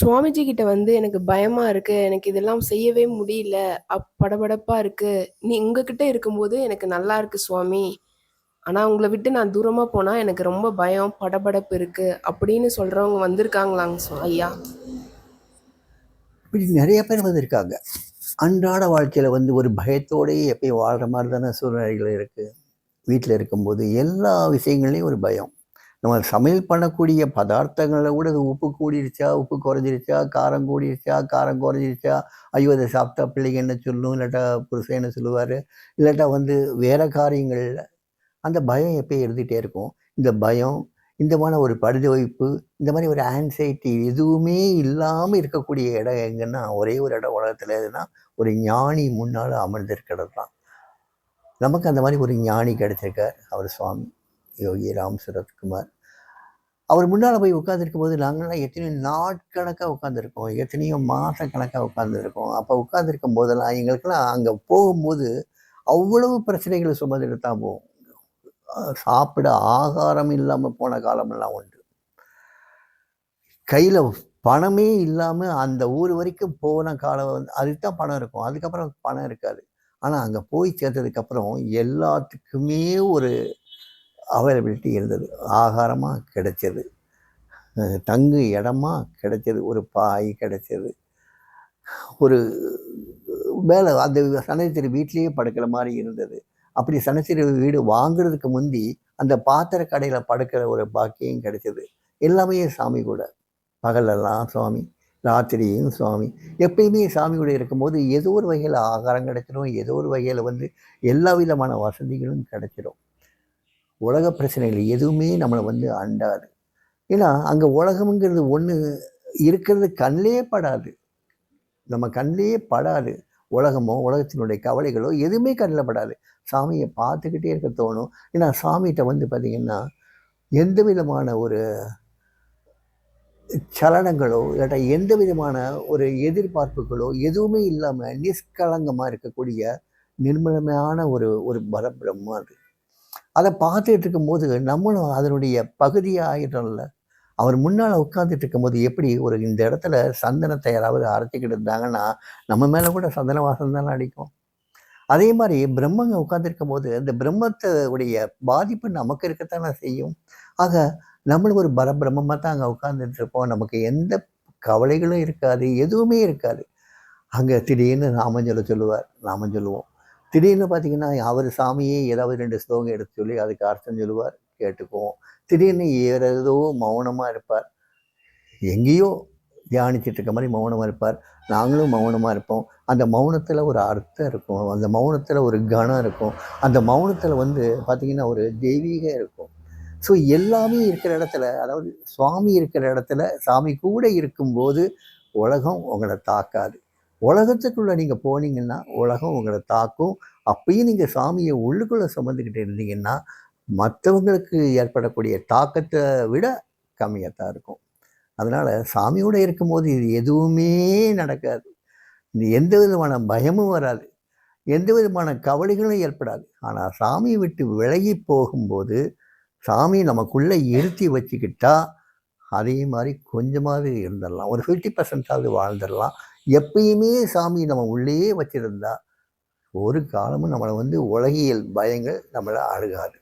சுவாமிஜி கிட்ட வந்து எனக்கு பயமா இருக்கு. எனக்கு இதெல்லாம் செய்யவே முடியல. அப் படபடப்பா இருக்கு. நீ உங்ககிட்ட இருக்கும்போது எனக்கு நல்லா இருக்கு சுவாமி. ஆனா உங்களை விட்டு நான் தூரமா போனா எனக்கு ரொம்ப பயம், படபடப்பு இருக்கு. அப்படின்னு சொல்றவங்க வந்திருக்காங்களாங்க சு ஐயா? இப்படி நிறைய பேர் வந்திருக்காங்க. அன்றாட வாழ்க்கையில வந்து ஒரு பயத்தோடயே எப்பயும் வாழ்ற மாதிரி தானே சூழ்நிலைகள் இருக்கு. வீட்டில் இருக்கும்போது எல்லா விஷயங்கள்லையும் ஒரு பயம். நம்ம சமையல் பண்ணக்கூடிய பதார்த்தங்களை கூட அது உப்பு கூடிருச்சா, உப்பு குறைஞ்சிருச்சா, காரம் கூடிருச்சா, காரம் குறைஞ்சிருச்சா, ஐயோ! அதை சாப்பிட்டா பிள்ளைங்க என்ன சொல்லும்? இல்லாட்டா புருஷன் என்ன சொல்லுவார் இல்லாட்டா வந்து வேறு காரியங்கள்ல அந்த பயம் எப்பயும் இருந்துகிட்டே இருக்கும். இந்த பயம், இந்தமான ஒரு பரிதவிப்பு, இந்த மாதிரி ஒரு ஆன்சைட்டி எதுவுமே இல்லாமல் இருக்கக்கூடிய இடம் எங்கன்னா, ஒரே ஒரு இடம் உலகத்தில் எதுன்னா, ஒரு ஞானி முன்னால் அமர்ந்திருக்கிறது தான். நமக்கு அந்த மாதிரி ஒரு ஞானி கிடைச்சிருக்கார். அவர் சுவாமி யோகி ராம் சரத்குமார் அவர் முன்னால் போய் உட்கார்ந்திருக்கும்போது, நாங்கள்லாம் எத்தனையோ நாட்கணக்காக உட்காந்துருக்கோம் எத்தனையோ மாத கணக்காக உட்காந்துருக்கோம் அப்போ உட்காந்துருக்கும் போதெல்லாம் எங்களுக்கெல்லாம் அங்கே போகும்போது, அவ்வளவு பிரச்சனைகளை சுமந்துட்டு தான் போவோம். சாப்பிட ஆகாரம் இல்லாமல் போன காலமெல்லாம் உண்டு. கையில் பணமே இல்லாமல் அந்த ஊர் வரைக்கும் போன காலம் வந்து அதுக்கு தான் பணம் இருக்கும். அதுக்கப்புறம் பணம் இருக்காது. ஆனால் அங்கே போய் சேர்ந்ததுக்கப்புறம் எல்லாத்துக்குமே ஒரு அவைலபிலிட்டி இருந்தது. ஆகாரமாக கிடைச்சது. தங்கு இடமா கிடைச்சது. ஒரு பாய் கிடைச்சது. ஒரு மேலே அந்த சனேசரி வீட்லேயே படுக்கிற மாதிரி இருந்தது. அப்படி சனேசரி வீடு வாங்குறதுக்கு முந்தி, அந்த பாத்திர கடையில் படுக்கிற ஒரு பாக்கியம் கிடைச்சது. எல்லாமே சாமி கூட. பகலெல்லாம் சுவாமி, ராத்திரியும் சுவாமி. எப்பயுமே சாமி கூட இருக்கும்போது, ஏதோ ஒரு வகையில் ஆகாரம் கிடைச்சிடும் ஏதோ ஒரு வகையில் வந்து எல்லா விதமான வசதிகளும் கிடைச்சிடும் உலக பிரச்சனைகள் எதுவுமே நம்மளை வந்து அண்டாது. ஏன்னா, அங்கே உலகம்ங்கிறது ஒன்று இருக்கிறது கண்ணிலே படாது. நம்ம கண்ணிலே படாது. உலகமோ, உலகத்தினுடைய கவலைகளோ எதுவுமே கண்ணில் படாது. சாமியை பார்த்துக்கிட்டே இருக்க தோணும். ஏன்னா, சாமிட்ட வந்து பார்த்திங்கன்னா எந்த விதமான ஒரு சலனங்களோ, இல்லாட்டா எந்த விதமான ஒரு எதிர்பார்ப்புகளோ எதுவுமே இல்லாமல் நிஷ்கலங்கமாக இருக்கக்கூடிய நிர்மலமான ஒரு ஒரு பரபிரம்மா அது. அதை பார்த்துட்டு இருக்கும்போது, நம்மளும் அதனுடைய பகுதியாக ஆயிடுறோம்ல. அவர் முன்னால் உட்காந்துட்டு இருக்கும்போது எப்படி ஒரு இந்த இடத்துல சந்தனத்தை யாராவது அரைச்சிக்கிட்டு இருந்தாங்கன்னா, நம்ம மேலே கூட சந்தன வாசம் தானே அடிக்கும். அதே மாதிரி பிரம்மங்க உட்காந்துருக்கும் போது அந்த பிரம்மத்துடைய பாதிப்பு நமக்கு இருக்கத்தானே செய்யும். ஆக நம்மளும் ஒரு பரபிரம்மமாக தான் அங்கே உட்காந்துட்டு இருப்போம். நமக்கு எந்த கவலைகளும் இருக்காது. எதுவுமே இருக்காது. அங்கே திடீர்னு நாமஞ்சொல்ல சொல்லுவார். நாமம் சொல்லுவோம். திடீர்னு பார்த்தீங்கன்னா, அவர் சாமியே ஏதாவது ரெண்டு ஸ்லோகம் எடுத்து சொல்லி அதுக்கு அர்த்தம் சொல்லுவார். கேட்டுக்குவோம். திடீர்னு ஏதோ மௌனமாக இருப்பார். எங்கேயோ தியானிச்சிட்டு இருக்க மாதிரி மௌனமாக இருப்பார். நாங்களும் மௌனமாக இருப்போம். அந்த மௌனத்தில் ஒரு அர்த்தம் இருக்கும். அந்த மௌனத்தில் ஒரு கணம் இருக்கும். அந்த மௌனத்தில் வந்து பார்த்தீங்கன்னா, ஒரு தெய்வீகம் இருக்கும். ஸோ எல்லாமே இருக்கிற இடத்துல, அதாவது சுவாமி இருக்கிற இடத்துல, சாமி கூட இருக்கும்போது, உலகம் உங்களை தாக்காது. உலகத்துக்குள்ளே நீங்கள் போனீங்கன்னா, உலகம் உங்களை தாக்கும். அப்பயும் நீங்கள் சாமியை உள்ளுக்குள்ளே சுமந்துக்கிட்டு இருந்தீங்கன்னா, மற்றவங்களுக்கு ஏற்படக்கூடிய தாக்கத்தை விட கம்மியாக தான் இருக்கும். அதனால் சாமியோடு இருக்கும்போது இது எதுவுமே நடக்காது. இது எந்த விதமான பயமும் வராது. எந்த விதமான கவலைகளும் ஏற்படாது. ஆனால் சாமியை விட்டு விலகி போகும்போது, சாமி நமக்குள்ளே இருத்தி வச்சுக்கிட்டா, அதே மாதிரி கொஞ்சமாவது இருந்துடலாம். ஒரு 50% வாழ்ந்துடலாம். எப்பயுமே சாமி நம்ம உள்ளேயே வச்சிருந்தா, ஒரு காலமும் நம்மளை வந்து உலகியல் பயங்கள் நம்மளை அழுகாது